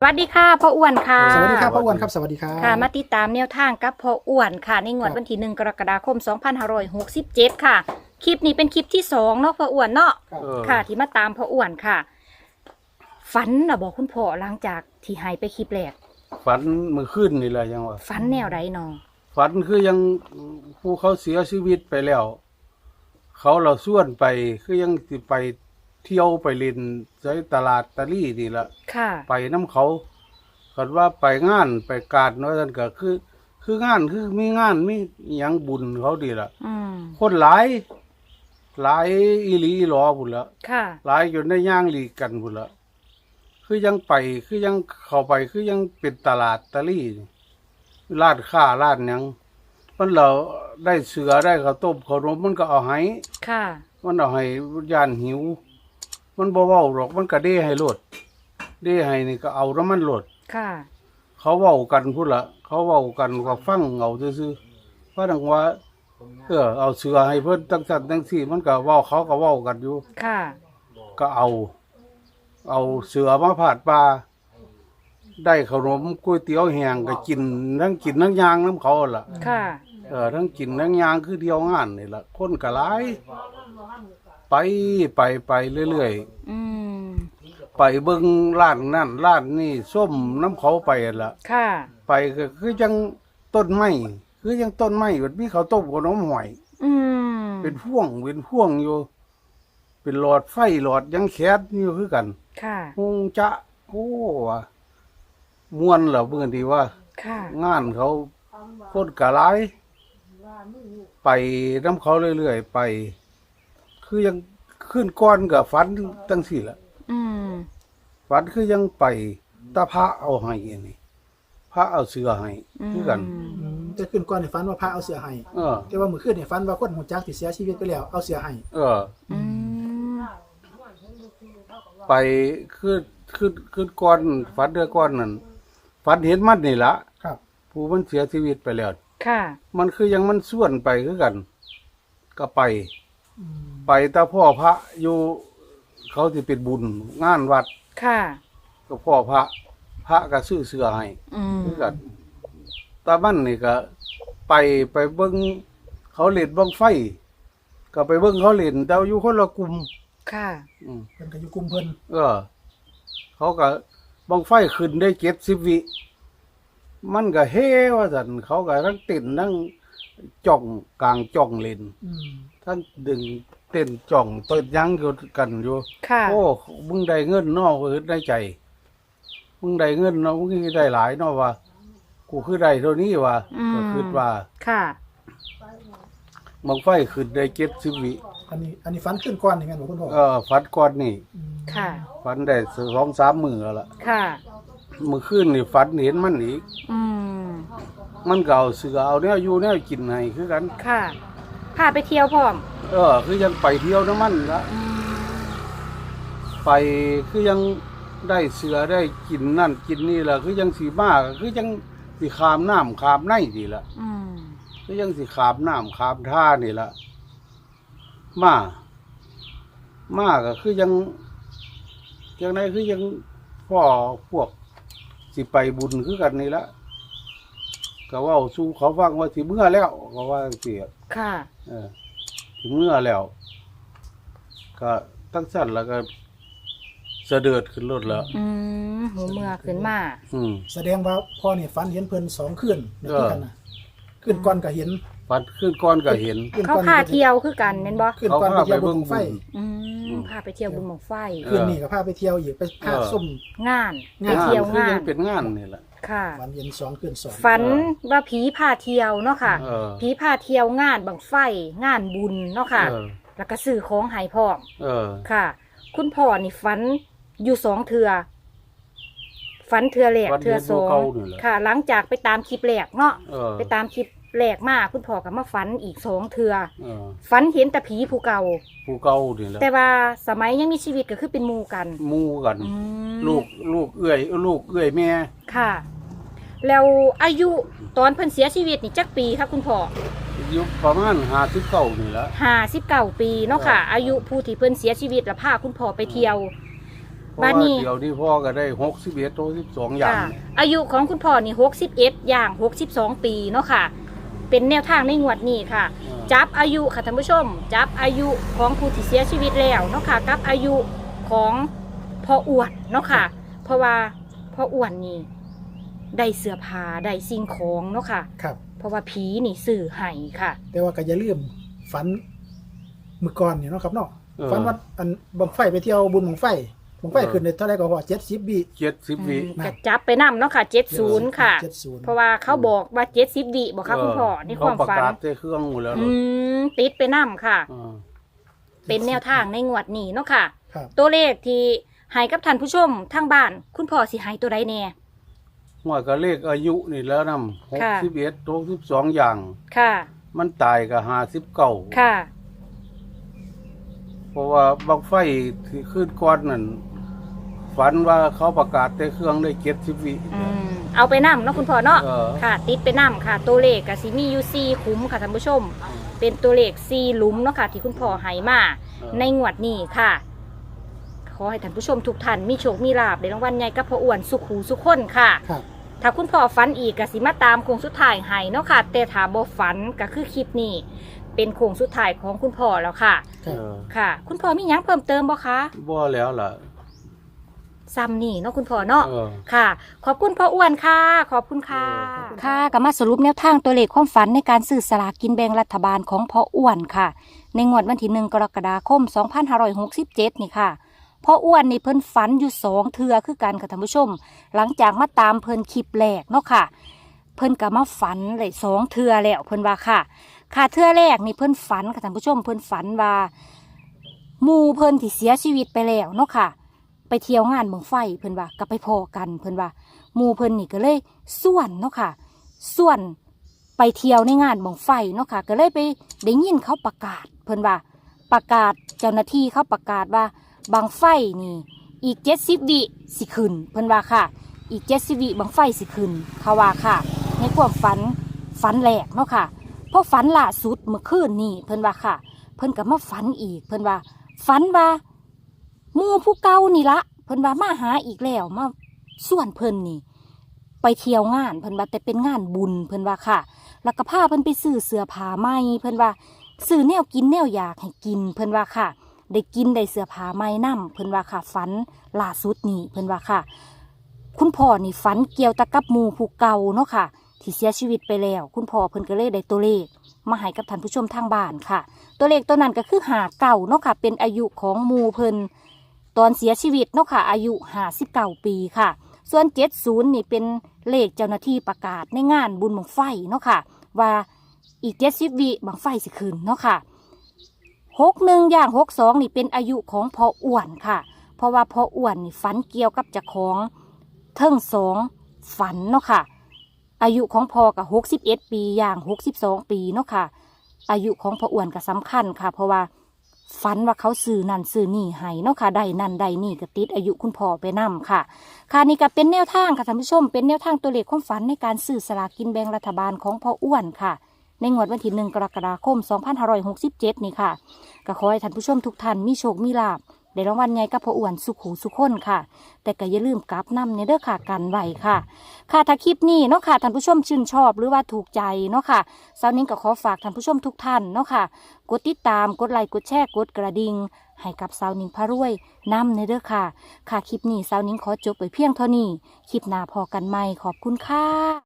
สวัสดีค่ะพ่ออ้วนค่ะสวัสดีครับพ่ออ้วนครับสวัสดีครับค่ะ มาติดตามแนวทางกับพ่ออ้วนค่ะ ในงวดครับวันที่หนึ่งกรกฎาคม 2567 ค่ะ คลิปนี้เป็นคลิปที่สองเนาะพ่ออ้วนเนาะครับเออค่ะ ที่มาตามพ่ออ้วนค่ะ ฝันนะบอกคุณพ่อหลังจากที่หายไปคลิปแรกฝันเมื่อคืนนี่แหละยังว่าฝันแนวไรนอฝันคือยังผู้เขาเสียชีวิตไปแล้ว เขาเราส่วนไปคือยังสิไป เที่ยวไปเล่นใช้ตลาดตะลี่นี่ละค่ะ ไปน้ำเขาคันว่าไปงานไปการเนาะท่านก็คือ คืองานคือมีงานมีอหยังบุญเขาดีละอืมคนหลายหลายอีหลีอีหลอบุญละค่ะ หลายจนได้ย่างหลีกกันพุ่นละคือยังไปคือยังเข้าไปคือยังเป็นตลาดตะลี่นี่ร้านค้าร้านหยังมันเราได้เสือได้ข้าวต้มขนมมันก็เอาให้ ค่ะ มันเอาให้ยานหิว มันบ่เว้าหรอกมันก็เด้ให้โลดเด้ให้นี่ก็เอาแล้วมันโลด ค่ะ เขาเว้ากันพุ่นละเขาเว้ากันก็ฟังเอาซื่อๆว่าดังว่าเออเอาเสือให้เพิ่นตั้งสั่นตั้งสี่มันก็เว้าเขาก็เว้ากันอยู่ ค่ะ ก็เอา เอาเสือมาผาดปลาได้ขนมก๋วยเตี๋ยวแห้งก็กินทั้งกินทั้งยางน้ำเขาหั่นล่ะ ค่ะ เออทั้งกินทั้งยางคือเดียวงานนี่ล่ะคนก็หลาย ไปไปไปเรื่อยอืมๆ ไปเบิ่งร้านนั่นร้านนี่ส้มน้ำเขาไปหั่นล่ะค่ะ ไปก็คือจังต้นไม้คือจังต้นไม้แบบมีข้าวต้มขนมหอย อืมเป็นพ่วงเป็นพ่วงอยู่ เป็นหลอดไฟหลอดยังแคสอยู่คือกันค่ะคงจะโอ้ว่ะม่วนเหรอเมื่อที่ว่า ค่ะ งานเขาโคตรกะไรไปน้ำเขาเรื่อยๆ ไป คือยังขึ้นก้อนกับฟันตั้งสี่ละอืมฟันคือยังไปตาพระเอาให้อันนี่พระเอาเสือให้คือกัน อืมจะขึ้นก่อนในฝันว่าพระเอาเสือให้เออ แต่ว่าเมื่อคืนในฝันว่าคนหัวจักที่เสียชีวิตไปแล้วเอาเสือให้เออ อืมไปขึ้นขึ้นขึ้นก้อนฟันเดือก้อนนั่นฟันเห็นมันนี่ละครับ ผู้มันเสียชีวิตไปแล้ว ค่ะ มันคือยังมันส่วนไปคือกัน ก็ไปอืม ไปตาพ่อพระอยู่เขาที่เป็นบุญงานวัดค่ะ ก็พ่อพระ พระก็ซื้อเสื้อให้อืมคือกันตาบ้านนี่ก็ ไปไปเบิ้งเขาเล่นบังไฟ ก็ไปเบิ้งเขาเล่นแต่อยู่คนละกลุ่มค่ะ อืม เพิ่นก็อยู่กลุ่มเพิ่นเออ เขาก็บังไฟขึ้นได้เจ็ดสิบวิ มันก็เฮ้ว่าสันเขาก็ทั้งเต้นทั้งจ้องกลางจ้องเล่นอืม ทั้งดึงเต้นจ้องเต้นยังอยู่กันอยู่ค่ะ โอ้มึงได้เงินเนอกคือได้ใจมึงได้เงินเนาะมึงคือได้หลายเนาะว่า กูคือได้เท่านี้ว่าอืม ก็คือว่าค่ะ บังไฟขึ้นได้เจ็ดสิบวิอันนี้อันนี้ฝันขึ้นก่อนนี่แม่นบ่คุณพ่อเออฟันก้อนนี่มค่ะ ฟันได้สองสามมือแล้วล่ะค่ะเมื่อคืนนี่ฟันเห็นมันอีก อืม มันก็เอาเสือเอาเนี่ยอยู่เนี่ยกินให้คือกัน ค่ะ พาไปเที่ยวพร้อมเออ คือยังไปเที่ยวน้ำมันละอืมไปคือยังได้เสือได้กินนั่นกินนี่ละคือยังสีมากคือยังสีขามน้ำขามในดีละอืมคือยังสิขามน้ำขามท่านี่ละมามาก็คือยังยังไงคือยังพ่อพวกสิไปบุญคือกันนี่ละ ก็เว่าสู้เขาฟังว่าสิเมื่อแล้วก็ว่าเสียค่ะ เออสิเมื่อแล้ว ก็ตั้งสั้นแล้วก็เสด็จขึ้นรถแล้ว อืมหูเมื่อขึ้นมา อืม แสดงว่าพ่อนี่ฝันเห็นเพิ่นสองคืนในเออที่กันน่ะขึ้นก่อนก็เห็นฟันขึ้นก้อนก็เห็นขึ้นเขาก่อนพาเที่ยวคือกันเน้นบ่ขึ้นก่อนไปเที่ยวบุญไฟอืมพาไปเที่ยวบุญหมองไฟ คืนนี้ก็พาไปเที่ยวอีกไปพาเออ ส้มงานงานไปเที่ยวคืองายันงเป็นงานนี่แหละ ค่ะ ฝันเห็นสองคืนสองฝันว่าผีพาเที่ยวเนาะค่ะ เออผีพาเที่ยวงานบังไฟงานบุญเนาะค่ะ เออแล้วก็ซื้อของใหายพร้อม เออ ค่ะ คุณพ่อนี่ฝันอยู่สองเทือฝันเทือแรกฝันเห็นเทือสอภูงเขานี่แหละ ค่ะ หลังจากไปตามคลิปแรกเนาะเออ ไปตามคลิป แรกมาคุณพ่อก็มาฝันอีกสองเทือเออฝันเห็นแต่ผีผู้เก่า ผู้เก่านี่แหละแต่ว่าสมัยยังมีชีวิตก็คือเป็นหมู่กันหมู่กัน อืมลูกลูกเอื้อยลูกเอื้อยแม่ค่ะ แล้วอายุตอนเพิ่นเสียชีวิตนี่จักปีครับคุณพ่อ อายุประมาณห้าสิบเก้านี่แหละ ห้าสิบเก้าปีเนาะค่ะอายุผู้ที่เพิ่นเสียชีวิตแล้วพาคุณพ่อไปเที่ยวราะบ้านว่านี้ เดี๋ยวนี้พ่อก็ได้หกสิบเอ็ดโตสิบสองอย่างค่ะเนี่ยอายุของคุณพ่อนี่61อย่าง62ปีเนาะค่ะ เป็นแนวทางในงวดนี้ค่ะเออจับอายุค่ะท่านผู้ชม จับอายุของผู้ที่เสียชีวิตแล้วเนาะค่ะกับอายุของพ่ออ้วนเนาะค่ะ เพราะว่าพ่ออ้วนนี่ได้เสื้อผ้าได้สิ่งของเนาะค่ะ ครับ เพราะว่าผีนี่สื่อให้ค่ะ แต่ว่าก็อย่าลืมฝันมือก่อนเนี่ยเนาะครับเนาะเออ ฝันว่าอันบังไฟไปเที่ยวบุญบังไฟ บังไฟเออขึ้นในเท่าไรก็พอเจ็ดสิบบีเจ็ดสิบวิก็จับไปนํเนาะค่ะ70ค่ะเจ็ดศูนย์เพราะว่าเขาบอกว่า70วิบอกค่ะคุณพ่อในความเขประฝันกาศใส่เครื่องหมดแล้วอืเนาะมติดไปนํค่ะเออเป็นแนวทางในงวดนี้เนาะค่ะ ครับ ตัวเลขที่ให้กับท่านผู้ชมทางบ้าน คุณพ่อสิให้ตัวใดแน่ หัวก็เลขอายุนี่แล้วนำหกค่ะ สิบเอ็ดโตสิบสองอย่าง ค่ะ มันตายก็ห้าสิบเก้าค่ะเพ ราะว่าบังไฟที่ขึ้นก้อนนั่นฝันว่าเขาประกาศแต่เครื่องได้เจ็ดสิบวิ อืมเอาไปนํเนาะคุณพ่อเนาะเออ ค่ะ ติดไปนํค่ะ ตัวเลขก็สิมีอยู่สี่คุ้มค่ะท่านผู้ชม เป็นตัวเลขสี่หลุมเนาะค่ะ ที่คุณพ่อให้มาเออในงวดนี้ค่ะ ขอให้ท่านผู้ชมทุกท่านมีโชค มีลาบในรางวัลใหญ่กับพ่ออ้วนสุขหูสุขคนค่ะ ครับ ถ้าคุณพ่อฝันอีกก็สิมาตามโค้งสุดท้ายให้เนาะค่ะ แต่ถ้าบ่ฝันก็คือคลิปนี้ เป็นโค้งสุดท้ายของคุณพ่อแล้วค่ะคเอรับอค่ะ คุณพ่อมีหยังเพิ่มเติมบ่คะบ่แล้วล่ะซ้ำนี่เนาะคุณพ่อเนาะ เออ ค่ะ ขอบคุณพ่ออ้วนค่ะ ขอบคุณค่ะ เออขอบคุณ ค่ะ ก็มาสรุปแนวทางตัวเลขความฝันในการซื้อสลากกินแบ่งรัฐบาลของพ่ออ้วนค่ะ ในงวดวันที่หนึ่งกรกฎาคม 2567 นี่ค่ะพ่ออ้วนนี่เพิ่นฝันอยู่สองเทือคือกันค่ะท่านผู้ชม หลังจากมาตามเพิ่นคลิปแรกเนาะค่ะ เพิ่นก็มาฝันเลยสองเทือแล้วเพิ่นว่าค่ะ ค่ะเทือแรกนี่เพิ่อนฝันค่ะท่านผู้ชมเพิ่อนฝันว่ามูเพิ่อนที่เสียชีวิตไปแล้วเนาะค่ะ ไปเที่ยวงานเมืองไฟเพิ่อนว่าก็ไปพอกันเพิ่อนว่ามูเพิ่อนนี่ก็เลยส่วนเนาะค่ะ ส่วนไปเที่ยวในงานเมืองไฟเนาะค่ะ ก็เลยไปได้ยินเขาประกาศ เพิ่อนว่าประกาศเจ้าหน้าที่เขาประกาศว่าบางไฟนี่ อีกเจ็ดสิบวิสิขึ้นเพิ่อนว่าค่ะ อีกเจ็ดสิบวิบางไฟสิขึ้นเขาว่าค่ะ ในความฝันฝันแหลกเนาะค่ะ พราะฝันล่าสุดเมื่อคืนนี่เพิ่นว่าค่ะ เพิ่นก็มาฝันอีก เพิ่นว่า ฝันว่ามูผู้เก่านี่ละเพิ่นว่ามาหาอีกแล้วมาส่วนเพิ่นนี่ ไปเที่ยวงานเพิ่นว่าแต่เป็นงานบุญเพิ่นว่าค่ะ แล้วก็พาเพิ่นไปซื้อเสื้อผ้าใหม่เพิ่นว่าซื้อแนวกินแนวอยากให้กิน เพิ่นว่าค่ะ ได้กินได้เสื้อผ้าใหม่นํเพิ่นว่าค่ะฝันล่าสุดนี่เพิ่นว่าค่ะ คุณพ่อนี่ฝันเกี่ยวตะกับมูผู้เก่าเนาะค่ะ ที่เสียชีวิตไปแล้ว คุณพ่อเพิ่นก็เลยได้ตัวเลข มาให้กับท่านผู้ชมทางบ้านค่ะ ตัวเลขตัวนั้นก็คือหาเก่าเนาะค่ะ เป็นอายุของมูเพิ่นตอนเสียชีวิตเนาะค่ะ อายุห้าสิบเก้าปีค่ะ ส่วนเจ็ดศูนย์นี่เป็นเลขเจ้าหน้าที่ประกาศในงานบุญบังไฟเนาะค่ะ ว่าอีกเจ็ดสิบวิบังไฟสิคืนเนาะค่ะหกหนึ่งอย่างหกสองนี่เป็นอายุของพ่ออ้วนค่ะ เพราะว่าพ่ออ้วนนี่ฝันเกี่ยวกับจ้าของเทิงสองฝันเนาะค่ะ อายุของพ่อกับหกสิบเอ็ดปีอย่างหกสิบสองปีเนาะค่ะ อายุของพ่ออ้วนก็สำคัญค่ะ เพราะว่าฝันว่าเขาซื้อนั่นซื้อนี่ให้เนาะค่ะได้นั่นได้นี่ก็ติดอายุคุณพ่อไปนํค่ะ ค่ะนี่ก็เป็นแนวทางค่ะท่านผู้ชม เป็นแนวทางตัวเลขความฝันในการซื้อสลากกินแบ่งรัฐบาลของพ่ออ้วนค่ะ ในงวดวันที่หนึ่งกรกฎาคม 2567 นี่ค่ะก็ขอให้ท่านผู้ชมทุกท่านมีโชคมีลาบ ได้รางวัลใหญ่กับพ่ออ้วนสุขหูสุขคนค่ะ แต่ก็อย่าลืมกลับนำในเด้อค่ะกันไหวค่ะ ค่ะถ้าคลิปนี้เนาะค่ะท่านผู้ชมชื่นชอบหรือว่าถูกใจเนาะค่ะสาวนิ้งก็ขอฝากท่านผู้ชมทุกท่านเนาะค่ะ กดติดตามกดไลค์กดแชร์กดกระดิ่งให้กับสาวนิ้งพารวยนำในเด้อค่ะ ค่ะคลิปนี้สาวนิ้งขอจบไปเพียงเท่านี้คลิปหน้าพอกันใหม่ขอบคุณค่ะ